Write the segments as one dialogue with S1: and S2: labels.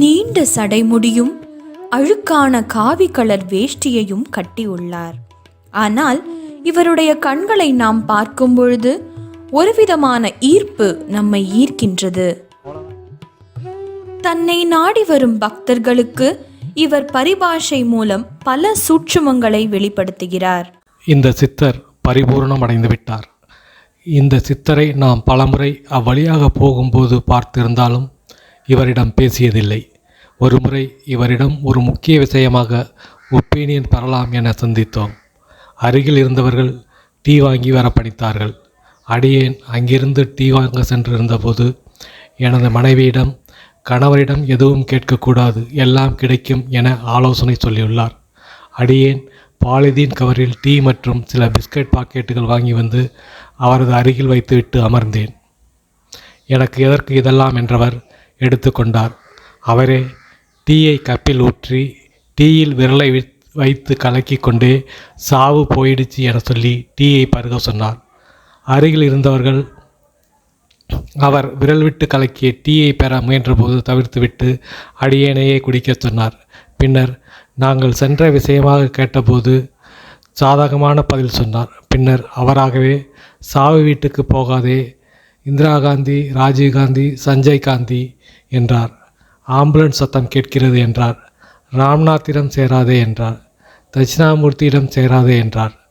S1: நீண்ட சடைமுடியும் அழுக்கான காவி கலர் வேஷ்டியையும் கட்டியுள்ளார். ஆனால் இவருடைய கண்களை நாம் பார்க்கும் பொழுது ஒருவிதமான ஈர்ப்பு நம்மை ஈர்க்கின்றது. தன்னை நாடி வரும் பக்தர்களுக்கு இவர் பரிபாஷை மூலம் பல சூட்சுமங்களை வெளிப்படுத்துகிறார்.
S2: இந்த சித்தர் பரிபூர்ணம் அடைந்து விட்டார். இந்த சித்தரை நாம் பலமுறை அவ்வழியாக போகும்போது பார்த்திருந்தாலும் இவரிடம் பேசியதில்லை. ஒருமுறை இவரிடம் ஒரு முக்கிய விஷயமாக ஒப்பீனியன் பெறலாம் என சிந்தித்தோம். அருகில் இருந்தவர்கள் டீ வாங்கி வர பணித்தார்கள் அடியேன் அங்கிருந்து டீ வாங்க சென்றிருந்தபோது எனது மனைவியிடம் கணவரிடம் எதுவும் கேட்கக்கூடாது எல்லாம் கிடைக்கும் என ஆலோசனை சொல்லியுள்ளார். அடியேன் பாலிதீன் கவரில் டீ மற்றும் சில பிஸ்கட் பாக்கெட்டுகள் வாங்கி வந்து அவரது அருகில் வைத்துவிட்டு அமர்ந்தேன். எனக்கு எதற்கு இதெல்லாம்? என்றவர் எடுத்துக்கொண்டார். அவரே டீயை கப்பில் ஊற்றி டீயில் விரலை வைத்து கலக்கி கொண்டே சாவு போயிடுச்சு என சொல்லி டீயை பருக சொன்னார். அருகில் இருந்தவர்கள் அவர் விரல் விட்டு கலக்கிய டீயை பெற முயன்றபோது தவிர்த்துவிட்டு அடியேனையே குடிக்கச் சொன்னார். பின்னர் நாங்கள் சென்ற விஷயமாக கேட்டபோது சாதகமான பதில் சொன்னார். பின்னர் அவராகவே சாவு வீட்டுக்கு போகாதே. இந்திரா காந்தி ராஜீவ் காந்தி சஞ்சய் காந்தி என்றார். ஆம்புலன்ஸ் சத்தம் கேட்கிறது என்றார். ராம்நாத்திடம் சேராதே என்றார். தட்சிணாமூர்த்தியிடம் சேராதே என்றார்.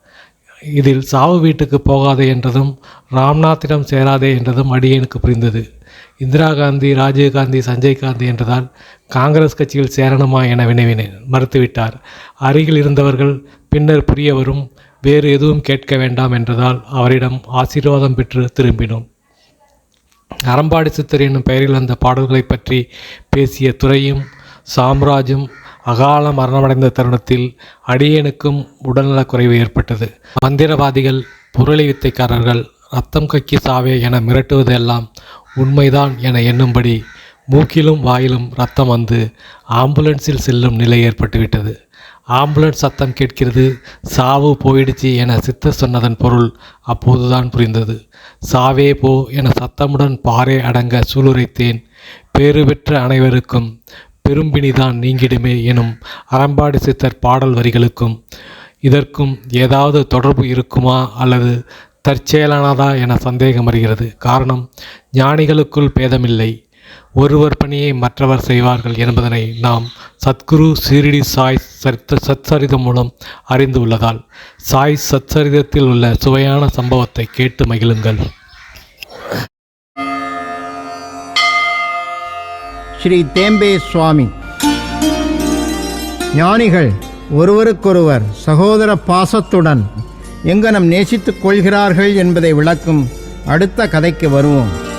S2: இதில் சாவு வீட்டுக்கு போகாதே என்றதும் ராம்நாத்திடம் சேராதே என்றதும் அடியனுக்கு புரிந்தது. இந்திரா காந்தி ராஜீவ் காந்தி சஞ்சய் காந்தி என்றதால் காங்கிரஸ் கட்சியில் சேரணுமா என வினவினேன். மறுத்துவிட்டார். அருகில் இருந்தவர்கள் பின்னர் புரியவரும் வேறு எதுவும் கேட்க வேண்டாம் என்றதால் அவரிடம் ஆசீர்வாதம் பெற்று திரும்பினோம். அறம்பாடி சித்தர் என்னும் பெயரில் வந்த பாடல்களைப் பற்றி பேசிய துறையும் சாம்ராஜும் அகால மரணமடைந்த தருணத்தில் அடியனுக்கும் உடல்நலக் குறைவு ஏற்பட்டது. மந்திரவாதிகள் புரளி வித்தைக்காரர்கள் ரத்தம் கக்கி சாவே என மிரட்டுவதெல்லாம் உண்மைதான் என எண்ணும்படி மூக்கிலும் வாயிலும் ரத்தம் வந்து ஆம்புலன்ஸில் செல்லும் நிலை ஏற்பட்டுவிட்டது. ஆம்புலன்ஸ் சத்தம் கேட்கிறது. சாவு போயிடுச்சு என சித்தர் சொன்னதன் பொருள் அப்போதுதான் புரிந்தது. சாவே போ என சத்தமுடன் பாறை அடங்க சூளுரைத்தேன். பேறு பெற்ற அனைவருக்கும் பெரும்பினிதான் நீங்கிடுமே எனும் அறம்பாடி சித்தர் பாடல் வரிகளுக்கும் இதற்கும் ஏதாவது தொடர்பு இருக்குமா அல்லது தற்செயலானதா என சந்தேகம் வருகிறது. காரணம் ஞானிகளுக்குள் பேதமில்லை. ஒருவர் பணியை மற்றவர் செய்வார்கள் என்பதனை நாம் சத்குரு சீரடி சாய் சரித்த சத்சரிதம் மூலம் அறிந்து உள்ளதால் சாய் சத்சரிதத்தில் உள்ள சுவையான சம்பவத்தை கேட்டு மகிழுங்கள்.
S3: ஸ்ரீ தேம்பே சுவாமி. ஞானிகள் ஒருவருக்கொருவர் சகோதர பாசத்துடன் எங்கனம் நேசித்துக் கொள்கிறார்கள் என்பதை விளக்கும் அடுத்த கதைக்கு வருவோம்.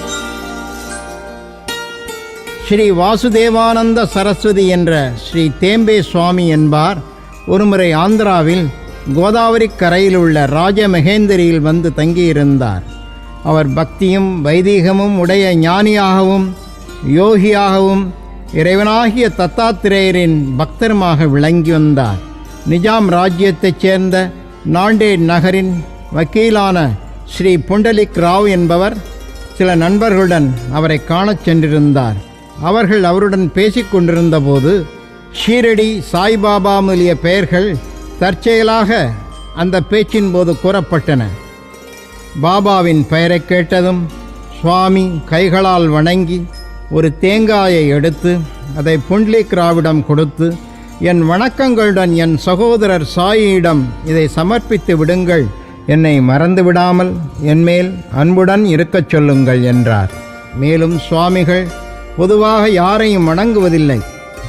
S3: ஸ்ரீ வாசுதேவானந்த சரஸ்வதி என்ற ஸ்ரீ தேம்பே சுவாமி என்பார். ஒருமுறை ஆந்திராவில் கோதாவரி கரையில் உள்ள ராஜமகேந்திரியில் வந்து தங்கியிருந்தார். அவர் பக்தியும் வைதீகமும் உடைய ஞானியாகவும் யோகியாகவும் இறைவனாகிய தத்தாத்திரேயரின் பக்தருமாக விளங்கி வந்தார். நிஜாம் ராஜ்யத்தைச் சேர்ந்த நாண்டேட் நகரின் வக்கீலான ஸ்ரீ புண்டலிக் ராவ் என்பவர் சில நண்பர்களுடன் அவரை காணச் சென்றிருந்தார். அவர்கள் அவருடன் பேசிக் கொண்டிருந்தபோது ஷீரடி சாய்பாபா முதலிய பெயர்கள் தற்செயலாக அந்த பேச்சின் போது கூறப்பட்டன. பாபாவின் பெயரை கேட்டதும் சுவாமி கைகளால் வணங்கி ஒரு தேங்காயை எடுத்து அதை புண்ட்லிக் ராவிடம் கொடுத்து என் வணக்கங்களுடன் என் சகோதரர் சாயியிடம் இதை சமர்ப்பித்து விடுங்கள். என்னை மறந்து விடாமல் என்மேல் அன்புடன் இருக்கச் சொல்லுங்கள் என்றார். மேலும் சுவாமிகள் பொதுவாக யாரையும் வணங்குவதில்லை.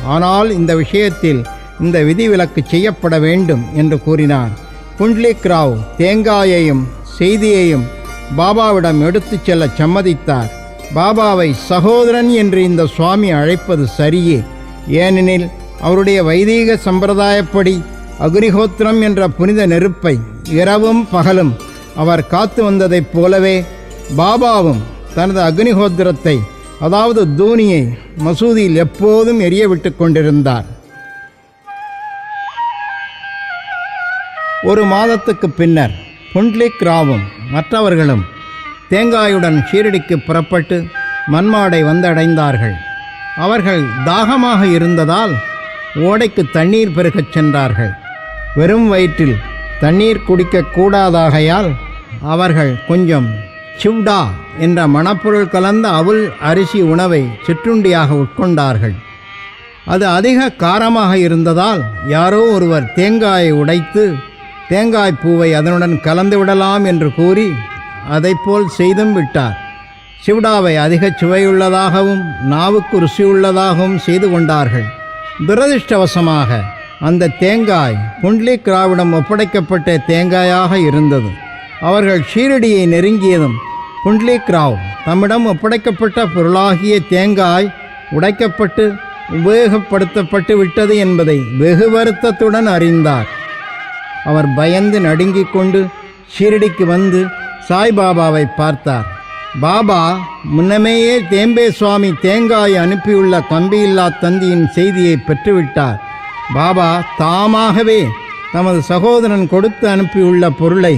S3: ஆனால் இந்த விஷயத்தில் இந்த விதிவிலக்கு செய்யப்பட வேண்டும் என்று கூறினார். புண்ட்லிக் ராவ் தேங்காயையும் செய்தியையும் பாபாவிடம் எடுத்துச் செல்லச் சம்மதித்தார். பாபாவை சகோதரன் என்று இந்த சுவாமி அழைப்பது சரியே. ஏனெனில் அவருடைய வைதீக சம்பிரதாயப்படி அக்னிஹோத்திரம் என்ற புனித நெருப்பை இரவும் பகலும் அவர் காத்து வந்ததைப் போலவே பாபாவும் தனது அக்னிஹோத்திரத்தை அதாவது தூணியை மசூதியில் எப்போதும் எரிய விட்டு கொண்டிருந்தார். ஒரு மாதத்துக்கு பின்னர் புண்ட்லிக் ராவும் மற்றவர்களும் தேங்காயுடன் ஷீரடிக்கு புறப்பட்டு மண்மாடை வந்தடைந்தார்கள். அவர்கள் தாகமாக இருந்ததால் ஓடைக்கு தண்ணீர் பெருகச் சென்றார்கள். வெறும் வயிற்றில் தண்ணீர் குடிக்கக் கூடாதாகையால் அவர்கள் கொஞ்சம் சிவ்டா என்ற மணப்பொருள் கலந்த அவுல் அரிசி உணவை சிற்றுண்டியாக உட்கொண்டார்கள். அது அதிக காரமாக இருந்ததால் யாரோ ஒருவர் தேங்காயை உடைத்து தேங்காய் பூவை அதனுடன் கலந்து விடலாம் என்று கூறி அதைப்போல் செய்தும் விட்டார். சிவ்டாவை அதிக சுவையுள்ளதாகவும் நாவுக்கு ருசியுள்ளதாகவும் செய்து கொண்டார்கள். துரதிருஷ்டவசமாக அந்த தேங்காய் புண்ட்லிக் கிராவிடம் ஒப்படைக்கப்பட்ட தேங்காயாக இருந்தது. அவர்கள் ஷீரடியை நெருங்கியதும் புண்ட்லிக் ராவ் தம்மிடம் ஒப்படைக்கப்பட்ட பொருளாகிய தேங்காய் உடைக்கப்பட்டு உபயோகப்படுத்தப்பட்டு விட்டது என்பதை வெகு வருத்தத்துடன் அறிந்தார். அவர் பயந்து நடுங்கிக் கொண்டு ஷீரடிக்கு வந்து சாய்பாபாவை பார்த்தார். பாபா முன்னமேயே தேம்பே சுவாமி தேங்காய் அனுப்பியுள்ள கம்பியில்லா தந்தியின் செய்தியை பெற்றுவிட்டார். பாபா தாமாகவே தமது சகோதரன் கொடுத்து அனுப்பியுள்ள பொருளை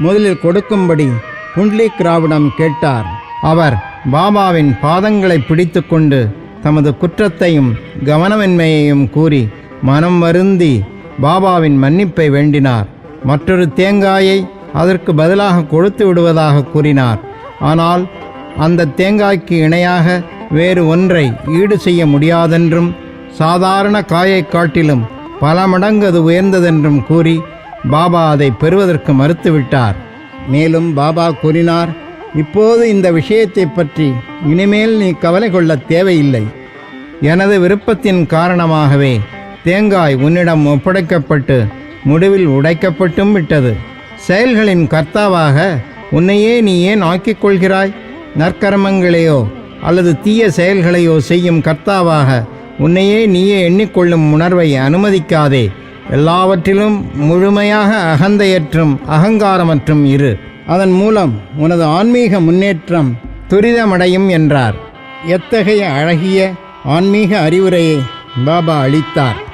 S3: முதலில் கொடுக்கும்படி புண்ட்லிக் ராவிடம் கேட்டார். அவர் பாபாவின் பாதங்களை பிடித்துக்கொண்டு தமது குற்றத்தையும் கவனமின்மையையும் கூறி மனம் வருந்தி பாபாவின் மன்னிப்பை வேண்டினார். மற்றொரு தேங்காயை அதற்கு பதிலாக கொடுத்து விடுவதாக கூறினார். ஆனால் அந்த தேங்காய்க்கு இணையாக வேறு ஒன்றை ஈடு செய்ய முடியாதென்றும் சாதாரண காயைக் காட்டிலும் பல மடங்கு அது உயர்ந்ததென்றும் கூறி பாபா அதை பெறுவதற்கு மறுத்துவிட்டார். மேலும் பாபா கூறினார் இப்போது இந்த விஷயத்தை பற்றி இனிமேல் நீ கவலை கொள்ள தேவையில்லை. எனது விருப்பத்தின் காரணமாகவே தேங்காய் உன்னிடம் ஒப்படைக்கப்பட்டு முடிவில் உடைக்கப்பட்டும் விட்டது. செயல்களின் கர்த்தாவாக உன்னையே நீ ஏன் ஆக்கிக் கொள்கிறாய்? நற்கர்மங்களையோ அல்லது தீய செயல்களையோ செய்யும் கர்த்தாவாக உன்னையே நீயே எண்ணிக்கொள்ளும் உணர்வை அனுமதிக்காதே. எல்லாவற்றிலும் முழுமையாக அகந்தையற்றும் அகங்காரமற்றும் இரு. அதன் மூலம் உனது ஆன்மீக முன்னேற்றம் துரிதமடையும் என்றார். எத்தகைய அழகிய ஆன்மீக அறிவுரையை பாபா அளித்தார்.